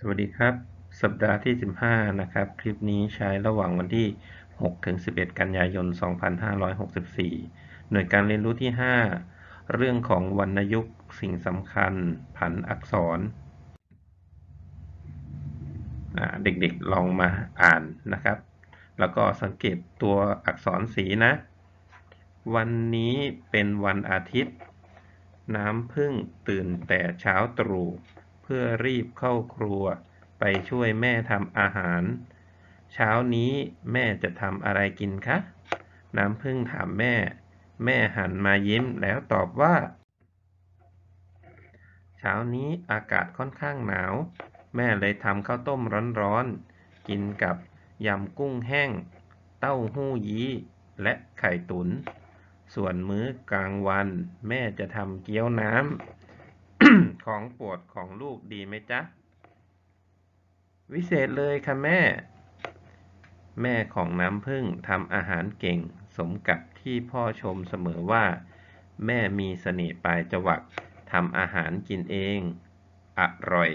สวัสดีครับ สัปดาห์ที่ 15 นะครับ คลิปนี้ใช้ระหว่างวันที่ 6 ถึง 11 กันยายน 2564 หน่วยการเรียนรู้ที่ 5 เรื่องของวรรณยุกต์สิ่งสำคัญ ผันอักษร เด็กๆลองมาอ่านนะครับ แล้วก็สังเกตตัวอักษรสีนะ วันนี้เป็นวันอาทิตย์ น้ำพึ่งตื่นแต่เช้าตรู่ พื่อรีบเข้าครัว ไปช่วยแม่ทำอาหาร เช้านี้แม่จะทำอะไรกินคะ น้ำพึ่งถามแม่ แม่หันมายิ้มแล้วตอบว่า เช้านี้อากาศค่อนข้างหนาว แม่เลยทำข้าวต้มร้อนๆ กินกับยำกุ้งแห้ง เต้าหู้ยี้ และไข่ตุน๋น ส่วนมื้อกลางวัน แม่จะทำเกี๊ยวน้ำ ของโปรดของลูกดีไหมจ๊ะ วิเศษเลยค่ะแม่ แม่ของน้ำพึ่งทำอาหารเก่ง สมกับที่พ่อชมเสมอว่า แม่มีเสน่ห์ปลายจวักทำอาหารกินเอง อร่อย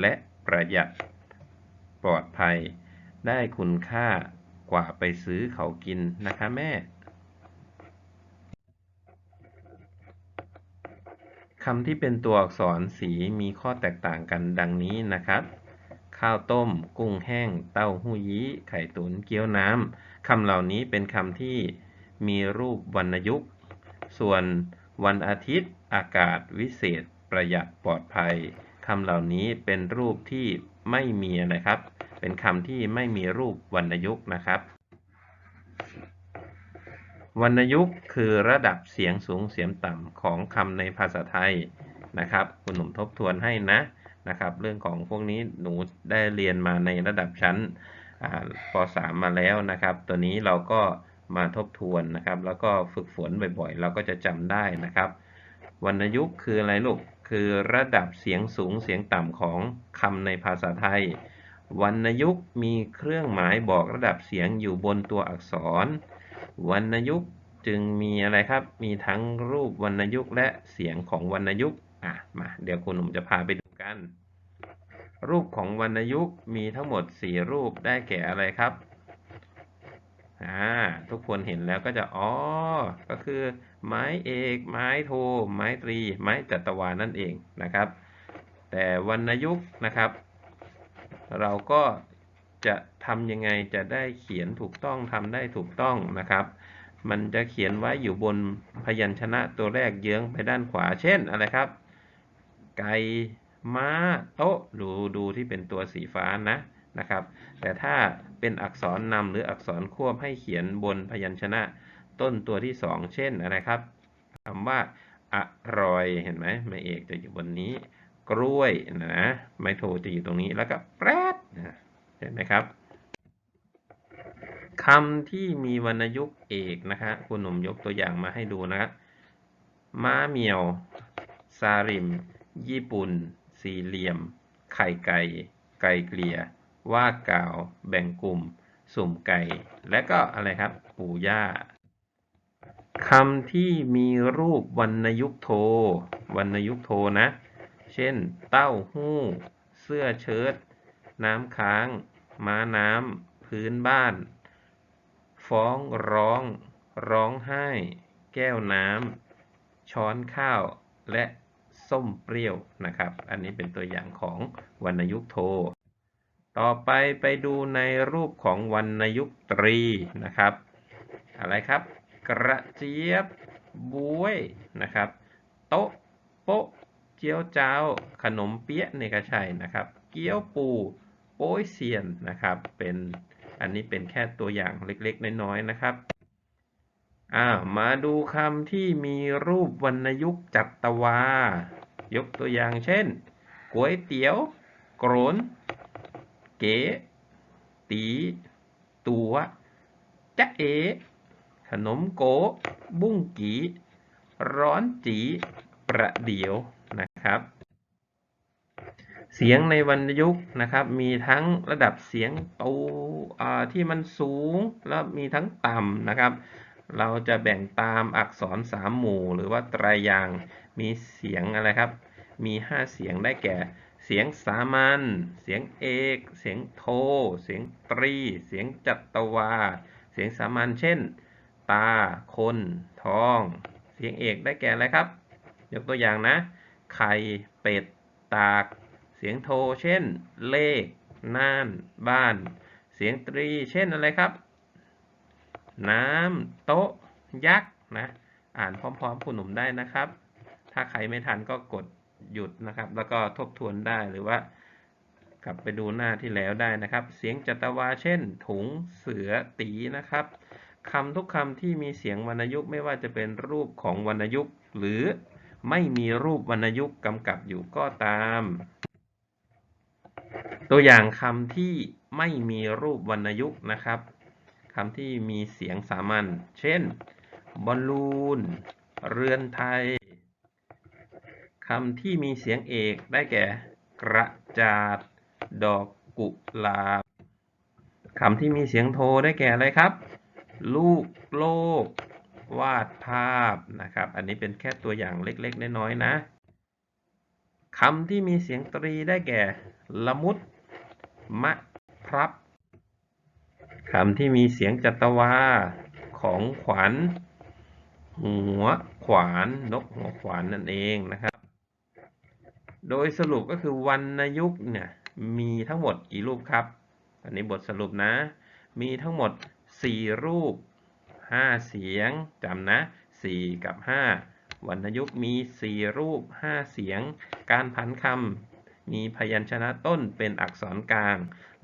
และประหยัด ปลอดภัย ได้คุณค่ากว่าไปซื้อเขากินนะคะแม่ คำที่เป็นตัวอักษรสีมีข้อแตกต่างกันดังนี้นะครับ ข้าวต้ม กุ้งแห้ง เต้าหู้ยี้ ไข่ตุน๋นเกี๊ยวน้ำคำเหล่านี้เป็นคำที่มีรูปวรรณยุกต์ ส่วนวันอาทิตย์ อากาศวิเศษ ประหยัดปลอดภัยคำเหล่านี้เป็นรูปที่ไม่มีนะครับ เป็นคำที่ไม่มีรูปวรรณยุกต์นะครับ วรรณยุกต์คือระดับเสียงสูงเสียงต่ำของคำในภาษาไทยนะครับ คุณหนุ่มทบทวนให้นะนะครับ เรื่องของพวกนี้หนูได้เรียนมาในระดับชั้นป .3 มาแล้วนะครับ ตัวนี้เราก็มาทบทวนนะครับ แล้วก็ฝึกฝนบ่อยๆ เราก็จะจำได้นะครับ วรรณยุกต์คืออะไรลูกคือระดับเสียงสูงเสียงต่ำของคำในภาษาไทย วรรณยุกต์มีเครื่องหมายบอกระดับเสียงอยู่บนตัวอักษร วรรณยุกต์จึงมีอะไรครับ มีทั้งรูปวรรณยุกต์และเสียงของวรรณยุกต์อะมาเดี๋ยวคุณหนุ่มจะพาไปดูกัน รูปของวรรณยุกต์มีทั้งหมด 4 รูปได้แก่อะไรครับอ่าทุกคนเห็นแล้วก็จะอ๋อก็คือ ไม้เอก ไม้โท ไม้ตรี ไม้จัตวานั่นเองนะครับ แต่วรรณยุกต์นะครับ เราก็ จะทำยังไงจะได้เขียนถูกต้องทำได้ถูกต้องนะครับ มันจะเขียนไว้อยู่บนพยัญชนะตัวแรกเยื้องไปด้านขวา เช่นอะไรครับ ไก่ม้าโต๊ะดูดูที่เป็นตัวสีฟ้านะนะครับ แต่ถ้าเป็นอักษรนำหรืออักษรควบให้เขียนบนพยัญชนะต้นตัวที่สองเช่นอะไรครับคำว่าอร่อยเห็นไหมไม่เอกจะอยู่บนนี้ กล้วยนะไมโทจะอยู่ตรงนี้แล้วก็แปรดนะ เห็นไหมครับคำที่มีวรรณยุกต์เอกนะครับคุณหนุ่มยกตัวอย่างมาให้ดูนะครับม้าเมียว ซาริม ญี่ปุ่น สี่เหลี่ยม ไข่ไก่ ไก่เกลี่ย ว่ากล่าว แบ่งกลุ่ม สุ่มไก่ และก็อะไรครับ ปู่ย่าคำที่มีรูปวรรณยุกโท วรรณยุกโทนะ เช่น เต้าหู้ เสื้อเชิ้ต น้ำค้าง ม้าน้ำ พื้นบ้าน ฟ้องร้อง ร้องไห้ แก้วน้ำ ช้อนข้าว และส้มเปรี้ยวนะครับ อันนี้เป็นตัวอย่างของวรรณยุกโท ต่อไปไปดูในรูปของวรรณยุกตรีนะครับ อะไรครับ กระเจี๊ยบบวยนะครับ โต๊ะโป๊ะเจียวเจ้า ขนมเปี๊ยะในกระชัยนะครับ เกี๊ยวปู โป้ยเซียนนะครับ เป็นอันนี้เป็นแค่ตัวอย่างเล็กๆ น้อยๆ นะครับอ่ามาดูคำที่มีรูปวรรณยุกต์จัตวา ยกตัวอย่างเช่นก๋วยเตี๋ยวโกรน เก๋ตีตัวจ๊ะเอ ขนมโก บุ้งกี ร้อนจี ประเดี๋ยวนะครับ เสียงในวรรณยุกต์นะครับ มีทั้งระดับเสียงตูที่มันสูงแล้วมีทั้งต่ำนะครับ เราจะแบ่งตามอักษรสามหมู่ หรือว่าไตรายางมีเสียงอะไรครับ มี 5 เสียงได้แก่ เสียงสามัญเสียงเอก เสียงโท เสียงตรี เสียงจัตวา เสียงสามัญเช่น ตา คน ทอง เสียงเอกได้แก่อะไรครับ ยกตัวอย่างนะ ไข่ เป็ด ตาก เสียงโท เช่น เลข น่าน บ้าน เสียงตรี เช่นอะไรครับ น้ำ โต๊ะ ยักษ์ นะ อ่านพร้อมๆคุณหนุ่มได้นะครับ ถ้าใครไม่ทันก็กดหยุดนะครับ แล้วก็ทบทวนได้หรือว่ากลับไปดูหน้าที่แล้วได้นะครับ เสียงจัตวา เช่น ถุง เสือ ตีนะครับคำทุกคำที่มีเสียงวรรณยุกต์ไม่ว่าจะเป็นรูปของวรรณยุกต์หรือไม่มีรูปวรรณยุกต์กำกับอยู่ก็ตาม ตัวอย่างคำที่ไม่มีรูปวรรณยุกต์นะครับคำที่มีเสียงสามัญเช่น บอลลูน เรือนไทยคำที่มีเสียงเอกได้แก่ กระจาด ดอกกุหลาบคำที่มีเสียงโทได้แก่อะไรครับ ลูกโลก วาดภาพนะครับ อันนี้เป็นแค่ตัวอย่างเล็กๆ น้อยๆนะ คำที่มีเสียงตรีได้แก่ ละมุด มะพรับ คำที่มีเสียงจัตวา ของขวัญ หัวขวาน นกหัวขวานนั่นเองนะครับ โดยสรุปก็คือวรรณยุกต์เนี่ยมีทั้งหมดกี่รูปครับ อันนี้บทสรุปนะ มีทั้งหมด 4 รูป 5 เสียงจำนะ 4 กับ 5 วรรณยุกต์มี 4 รูป 5 เสียง การผันคำมีพยัญชนะต้นเป็นอักษรกลาง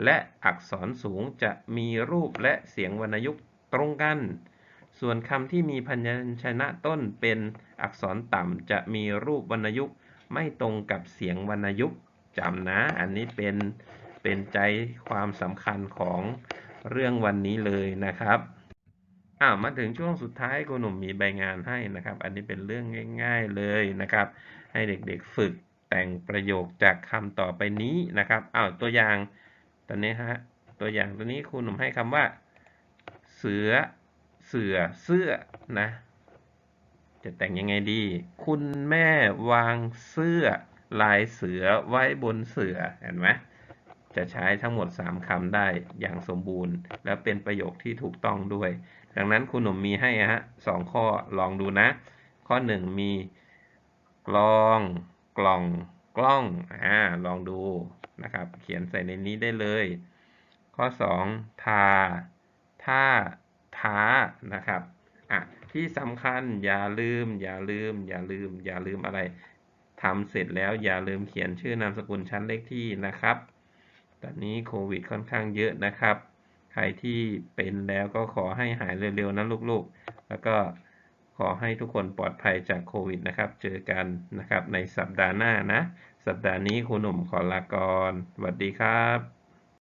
และอักษรสูงจะมีรูปและเสียงวรรณยุกต์ตรงกัน ส่วนคำที่มีพยัญชนะต้นเป็นอักษรต่ำจะมีรูปวรรณยุกต์ไม่ตรงกับเสียงวรรณยุกต์จำนะ อันนี้เป็นเป็นใจความสำคัญของเรื่องวันนี้เลยนะครับ อ้ามาถึงช่วงสุดท้ายคุณหนุ่มมีใบงานให้นะครับ อันนี้เป็นเรื่องง่าย ๆเลยนะครับ ให้เด็กๆฝึกแต่งประโยคจากคำต่อไปนี้นะครับอ้าวตัวอย่างตัวนี้ฮะตัวอย่างตัวนี้คุณหนุ่มให้คำว่า เสือ เสือเสื้อนะ จะแต่งยังไงดี คุณแม่วางเสื้อลายเสือไว้บนเสือเห็นไหม จะใช้ทั้งหมด 3คำได้อย่างสมบูรณ์ และเป็นประโยคที่ถูกต้องด้วย ดังนั้นคุณหนุ่มมีให้ฮะสองข้อลองดูนะ ข้อ 1 มีกลองกล่องกล้องอ่าลองดูนะครับ เขียนใส่ในนี้ได้เลย ข้อ 2 ทาท่าท้านะครับอะที่สำคัญอย่าลืม อย่าลืม อย่าลืม อย่าลืมอะไรทำเสร็จแล้วอย่าลืมเขียนชื่อนามสกุลชั้นเลขที่นะครับ อนนี้โควิดค่อนข้างเยอะนะครับ ใครที่เป็นแล้วก็ขอให้หายเร็วๆนะลูกๆ แล้วก็ขอให้ทุกคนปลอดภัยจากโควิดนะครับ เจอกันนะครับในสัปดาห์หน้านะ สัปดาห์นี้ครูหนุ่มขอลาก่อนสวัสดีครับ